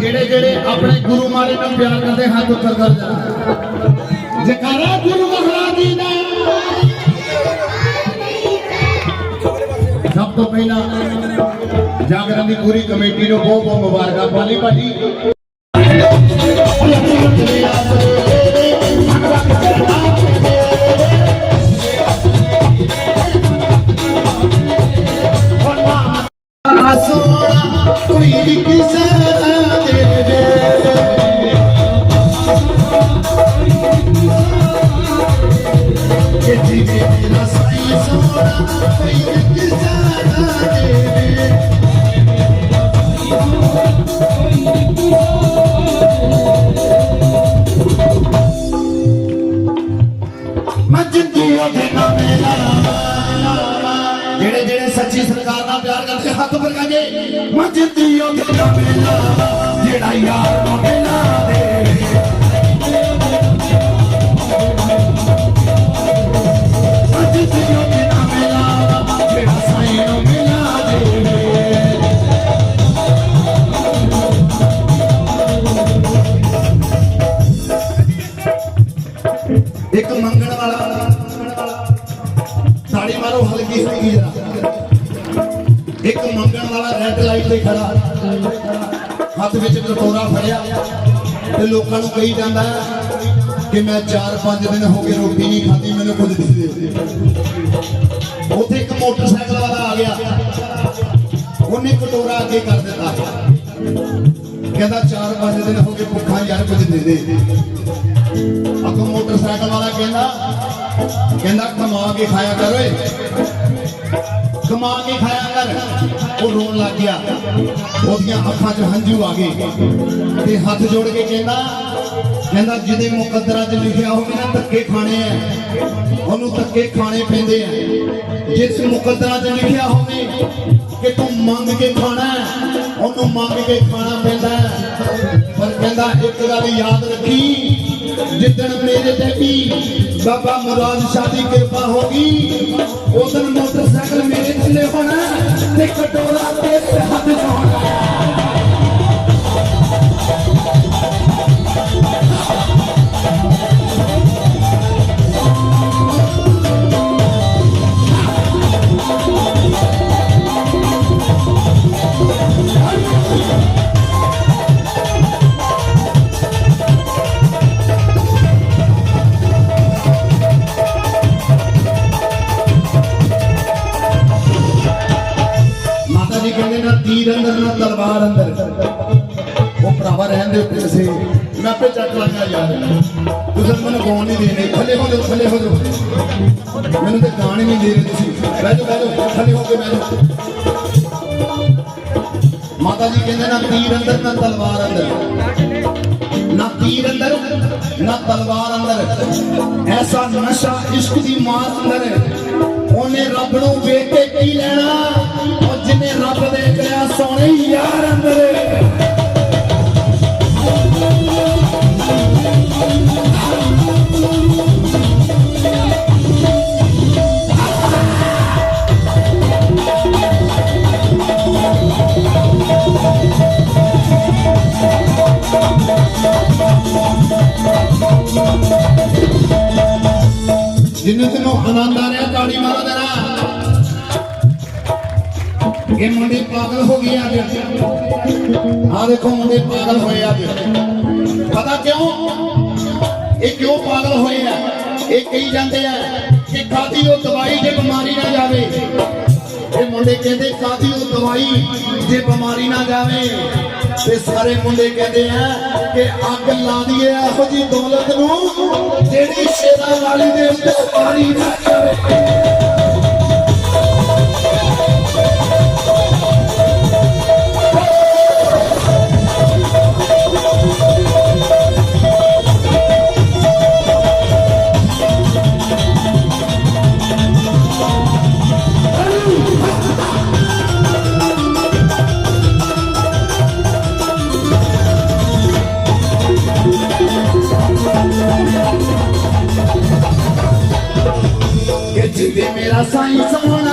ਜਿਹੜੇ ਜਿਹੜੇ ਆਪਣੇ ਗੁਰੂ ਮਾਰੇ ਨੂੰ ਪਿਆਰ ਕਰਦੇ, ਹੱਥ ਉੱਪਰ ਕਰ ਜਾ ਜਕਾਰਾ ਗੁਰੂ ਮਹਾਰਾਜ ਜੀ ਦਾ। ਸਭ ਤੋਂ ਪਹਿਲਾਂ ਜਾਗਰਣ ਦੀ ਪੂਰੀ ਕਮੇਟੀ ਨੂੰ ਬਹੁਤ ਬਹੁਤ ਮੁਬਾਰਕਾਂ। ਪਾਲੀ ਭਾਜੀ। ਕਾਜੇ ਮੱਜਦੀ ਉਹਦੇ ਨਾਲ ਜਿਹੜਾ ਯਾਰ ਹੱਥ ਵਿੱਚ ਕਟੋਰਾ ਫੜਿਆ ਤੇ ਲੋਕਾਂ ਨੂੰ ਕਹੀ ਜਾਂਦਾ ਕਿ ਮੈਂ 4-5 ਦਿਨ ਹੋ ਗਏ ਰੋਟੀ ਨਹੀਂ ਖਾਧੀ, ਮੈਨੂੰ ਕੁਝ ਦੇ ਦੇ ਉੱਥੇ ਇੱਕ ਮੋਟਰਸਾਈਕਲ ਵਾਲਾ ਆ ਗਿਆ। ਉਹਨੇ ਕਟੋਰਾ ਅੱਗੇ ਕਰ ਦਿੱਤਾ। ਕਹਿੰਦਾ 4-5 ਦਿਨ ਹੋ ਗਏ ਭੁੱਖਾ ਯਾਰ ਕੁਝ ਦੇ ਦੇ। ਅੱਗੋਂ ਮੋਟਰਸਾਈਕਲ ਵਾਲਾ ਕਹਿੰਦਾ ਕਹਿੰਦਾ ਕਮਾ ਕੇ ਖਾਇਆ ਕਰ ਓਏ। ਕਮਾ ਕੇ ਖਾਇਆ ਕਰ। ਉਹ ਰੋਣ ਲੱਗ ਗਿਆ। ਉਹਦੀਆਂ ਅੱਖਾਂ 'ਚ ਹੰਝੂ ਆ ਗਏ। ਤੇ ਹੱਥ ਜੋੜ ਕੇ ਕਹਿੰਦਾ ਕਹਿੰਦਾ, ਜਿਹਦੇ ਮੁਕੱਦਰਾਂ 'ਚ ਲਿਖਿਆ ਹੋਵੇ ਨਾ, ਧੱਕੇ ਖਾਣੇ ਆ। ਉਹਨੂੰ ਧੱਕੇ ਖਾਣੇ ਪੈਂਦੇ ਆ। ਜਿਸ ਮੁਕੱਦਰਾਂ 'ਚ ਲਿਖਿਆ ਹੋਵੇ ਕਿ ਤੂੰ ਮੰਗ ਕੇ ਖਾਣਾ ਉਹਨੂੰ ਮੰਗ ਕੇ ਖਾਣਾ ਪੈਂਦਾ ਪਰ ਕਹਿੰਦਾ, ਇੱਕ ਗੱਲ ਯਾਦ ਰੱਖੀ, ਜਿੱਦਣ ਮੇਰੇ ਤੇ ਵੀ ਬਾਬਾ ਮੁਰਾਦ ਸ਼ਾਹ ਦੀ ਕਿਰਪਾ ਹੋਗੀ ਉਦੋਂ ਮੋਟਰਸਾਈਕਲ ਮੇਰੇ ਤੇ ਕਟੋਰਾ ਤੇ ਹੱਥ ਤੀਰ ਅੰਦਰ। ਤਲਵਾਰ ਅੰਦਰ ਉਹ ਭਰਾਵਾ ਰਹਿਣ ਉੱਤੇ ਸੇ ਮੈਂ ਆਪੇ ਚੱਕ ਲਾਂਗਾ ਯਾਰ। ਤੁਸੀਂ ਮੈਨੂੰ ਗਾਉਣ ਨਹੀਂ ਦੇਣੇ ਥੱਲੇ ਹੋ ਜਾਓ, ਥੱਲੇ ਹੋ ਜਾਓ। ਮੈਨੂੰ ਤੇ ਗਾਣ ਨਹੀਂ ਦੇ ਰਹੇ ਤੁਸੀਂ। ਬਹਿ ਜਾਓ ਬਹਿ ਜਾਓ। ਥੱਲੇ ਹੋ ਕੇ ਬਹਿ ਜਾਓ। ਮਾਤਾ ਜੀ ਕਹਿੰਦੇ ਨਾ ਤੀਰ ਅੰਦਰ, ਨਾ ਤਲਵਾਰ ਅੰਦਰ। ਨਾ ਤੀਰ ਅੰਦਰ, ਨਾ ਤਲਵਾਰ ਅੰਦਰ। ਐਸਾ ਨਸ਼ਾ ਇਸ਼ਕ ਦੀ ਮਾਰ ਅੰਦਰ। ਉਹਨੇ ਰੱਬ ਨੂੰ ਵੇਖ ਕੇ ਕੀ ਲੈਣਾ? ਉਹ ਜਿਨੇ ਰੱਬ ਦੇ ਕਰਿਆ ਸੋਹਣੇ ਯਾਰ ਅੰਦਰ ਜਿੰਨੂੰ ਤੈਨੂੰ ਆਨੰਦ ਇਹ ਮੁੰਡੇ ਪਾਗਲ ਹੋ ਗਏ ਅੱਜ। ਆ ਦੇਖੋ ਮੁੰਡੇ ਪਾਗਲ ਹੋਏ ਅੱਜ। ਪਤਾ ਕਿਉਂ? ਇਹ ਕਿਉਂ ਪਾਗਲ ਹੋਏ ਆ? ਇਹ ਕਹੀ ਜਾਂਦੇ ਆ ਕਿ ਖਾਦੀ ਉਹ ਦਵਾਈ ਜੇ ਬਿਮਾਰੀ ਨਾ ਜਾਵੇ? ਇਹ ਮੁੰਡੇ ਕਹਿੰਦੇ ਖਾਦੀ ਉਹ ਦਵਾਈ ਜੇ ਬਿਮਾਰੀ ਨਾ ਜਾਵੇ? ਤੇ ਸਾਰੇ ਮੁੰਡੇ ਕਹਿੰਦੇ ਆ ਕਿ ਅੱਗ ਲਾ ਦਈਏ ਇਹੋ ਜੀ ਦੌਲਤ ਨੂੰ ਜਿਹੜੀ ਸ਼ੇਰਾਂ ਵਾਲੀ ਦੇ ਉੱਤੇ ਪਾਣੀ ਨਾ ਜਾਵੇ। ਕਿ ਜੀਵੇ ਮੇਰਾ ਸਾਈਂ ਸੋਹਣਾ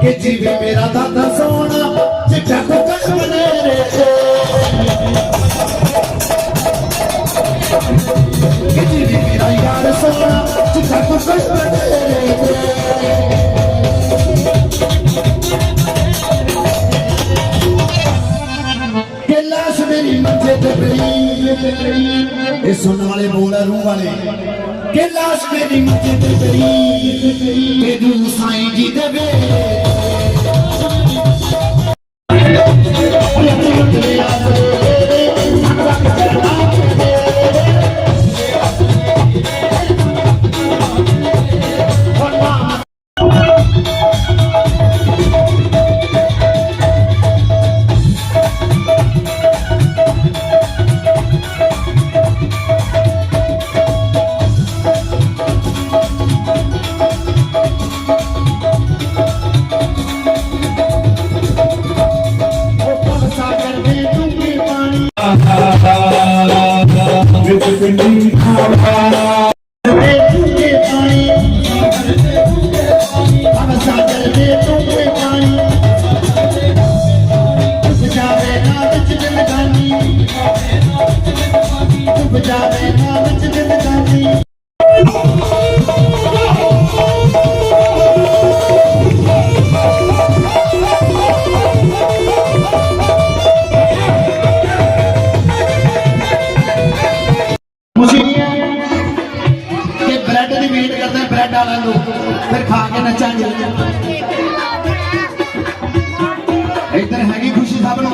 ਕਿ ਜੀਵੇ ਮੇਰਾ ਦਾਦਾ ਸੋਹਣਾ ਚਿੱਟਾ ਕੁੱਕੜ ਬਨੇਰੇ ਤੇ ਕਿਤੇ ਵੀ ਮੇਰਾ ਯਾਰ ਸੋਹਣਾ ਚਿੱਟਾ ਕੁੱਕੜ ਬਨੇਰੇ ਤੇ ये सुनने वाले बोला रूह वाले के लाश मेरी मदद करी तेरू साईं जी देवे Oh, yeah, ਖੁਸ਼ੀ ਕਿ ਬ੍ਰੈਡ ਦੀ ਵੇਟ ਕਰਦੇ ਬ੍ਰੈਡ ਵਾਲਿਆਂ ਨੂੰ। ਫਿਰ ਖਾ ਕੇ ਨੱਚਾਂਗੇ ਇੱਧਰ ਹੈਗੀ ਖੁਸ਼ੀ ਸਭ ਨੂੰ।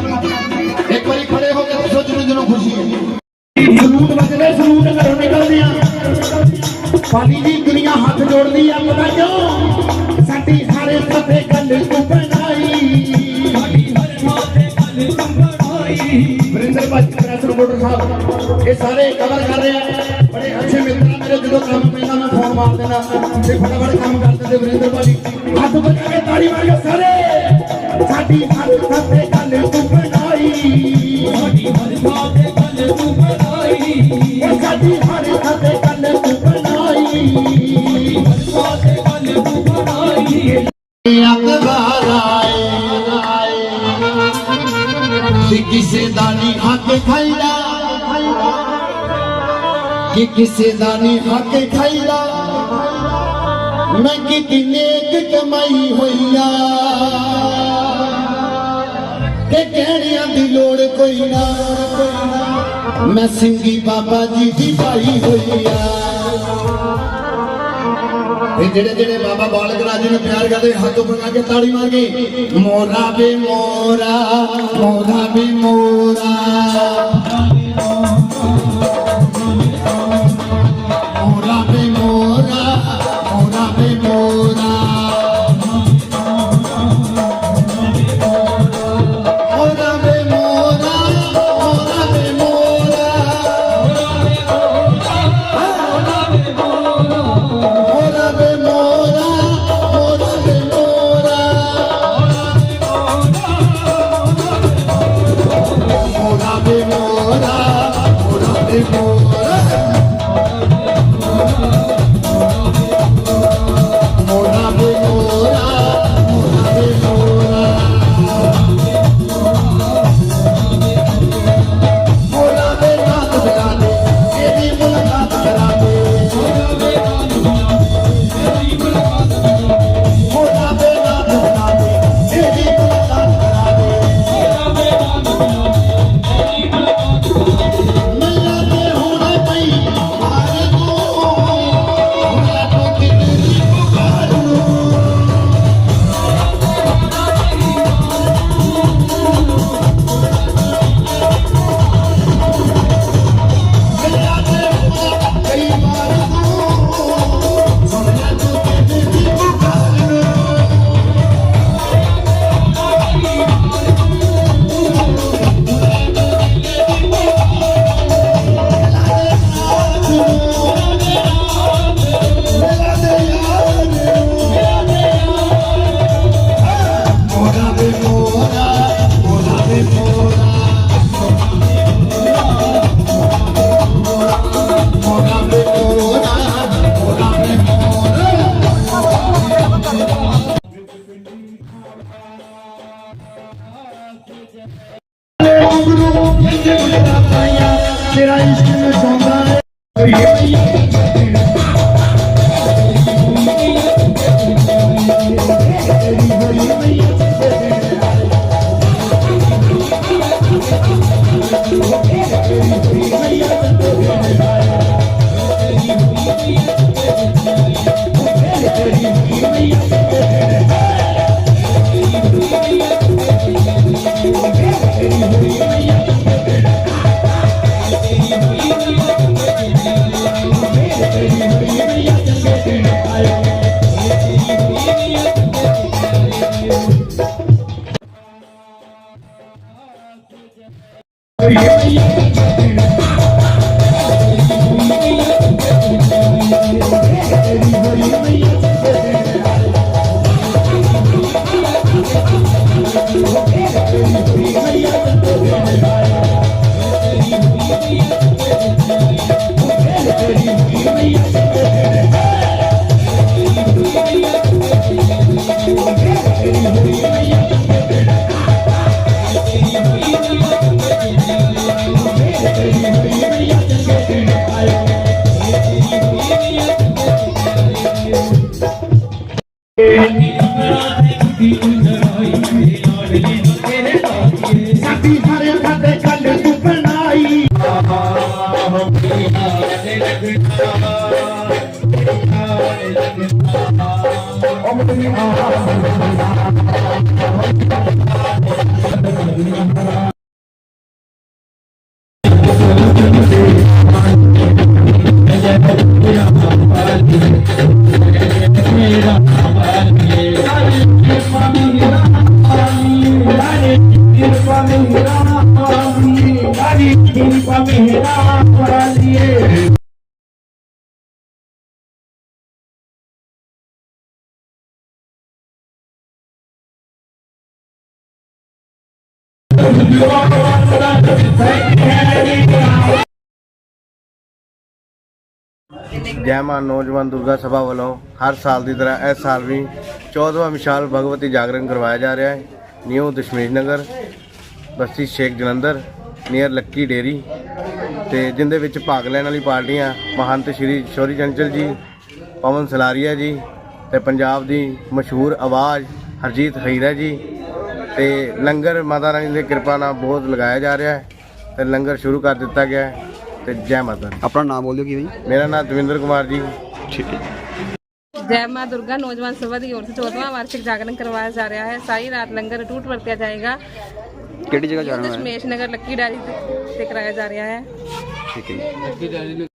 ਇੱਕ ਵਾਰੀ ਖੜੇ ਹੋ ਕੇ ਦੱਸੋ ਜਿਹਨੂੰ ਜਿਹਨੂੰ ਖੁਸ਼ੀ ਹੈ। ਸਲੂਟ ਵੱਜਦੇ, ਸਲੂਟ ਘਰੋਂ ਨਿਕਲਦੇ ਆ। ਪਾਣੀ ਦੀ ਦੁਨੀਆ ਹੱਥ ਜੋੜਦੀ ਆ, ਪਤਾ ਕਿਉਂ? ये सारे कवर कर रहे हैं बड़े अच्छे मित्र मेरे जो काम करना मैं फोन मार देना ये फटाफट काम करते थे वीरेंद्र भाई हाथ बजा के ताली मारियो सारे साडी हर सबसे गल तू बनाई साडी हर सबसे गल तू बनाई साडी हर सबसे गल तू बनाई हर सबसे गल तू बनाई अकबर आए किसे दानी आके खाए कि किसे दानी हक खाइला मैं कितने कमाई होइया के कहनिया दी लोड़ कोई ना मैं सिंगी बाबा जी दी पाई होइया ਇਹ ਜਿਹੜੇ ਜਿਹੜੇ ਬਾਬਾ ਬਾਲਕ ਰਾਜ ਨੂੰ ਪਿਆਰ ਕਰਦੇ ਹੱਥ ਬਣਾ ਕੇ ਤਾੜੀ ਮਾਰ ਕੇ ਮੋਰਾ ਬੇ ਮੋਰਾ ਮੋਰਾ ਬੇ ਮੋਰਾ Yeah. Thank ਹਰ ਖਾਤੇ ਕੱਲ ਤੂੰ ਬਣਾਈ ਕਿਰਪਾ ਜੈ ਮਾਨ ਨੌਜਵਾਨ ਦੁਰਗਾ ਸਭਾ ਵੱਲੋਂ ਹਰ ਸਾਲ ਦੀ ਤਰ੍ਹਾਂ ਇਸ ਸਾਲ ਵੀ 14ਵਾਂ ਵਿਸ਼ਾਲ ਭਗਵਤੀ ਜਾਗਰਣ ਕਰਵਾਇਆ ਜਾ ਰਿਹਾ ਹੈ। New Dashmesh Nagar, Basti Sheikh Jalandhar near lucky dairy ਤੇ ਜਿੰਦੇ ਵਿੱਚ ਭਾਗ ਲੈਣ ਵਾਲੀ ਪਾਰਟੀਆਂ ਮਹੰਤ ਸ਼੍ਰੀ ਸ਼ੌਰੀ ਚੰਚਲ ਜੀ, ਪਵਨ ਸਲਾਰੀਆ ਜੀ ਤੇ ਪੰਜਾਬ ਦੀ ਮਸ਼ਹੂਰ ਆਵਾਜ਼ ਹਰਜੀਤ ਖਈਰਾ ਜੀ ਤੇ ਲੰਗਰ ਮਾਤਾ ਰਾਣੀ ਦੀ ਕਿਰਪਾ ਨਾਲ ਬਹੁਤ ਲਗਾਇਆ ਜਾ ਰਿਹਾ ਹੈ ਤੇ ਲੰਗਰ ਸ਼ੁਰੂ ਕਰ ਦਿੱਤਾ ਗਿਆ ਹੈ ਤੇ ਜੈ ਮਾਤਾ ਦੀ। ਆਪਣਾ ਨਾਮ ਬੋਲ ਦਿਓ ਕੀ ਬਈ ਮੇਰਾ ਨਾਮ ਦਵਿੰਦਰ ਕੁਮਾਰ ਜੀ ਠੀਕ ਹੈ जय मां दुर्गा नौजवान सभा की ओर से चौदहवा वार्षिक जागरण करवाया जा रहा है सारी रात लंगर टूट बरतिया जाएगा ਕਿਹੜੀ ਜਗ੍ਹਾ ਜਾ ਰਹੇ ਹੋ दशमेश नगर लक्की डायरी से कराया जा रहा है ਠੀਕ ਹੈ ਜੀ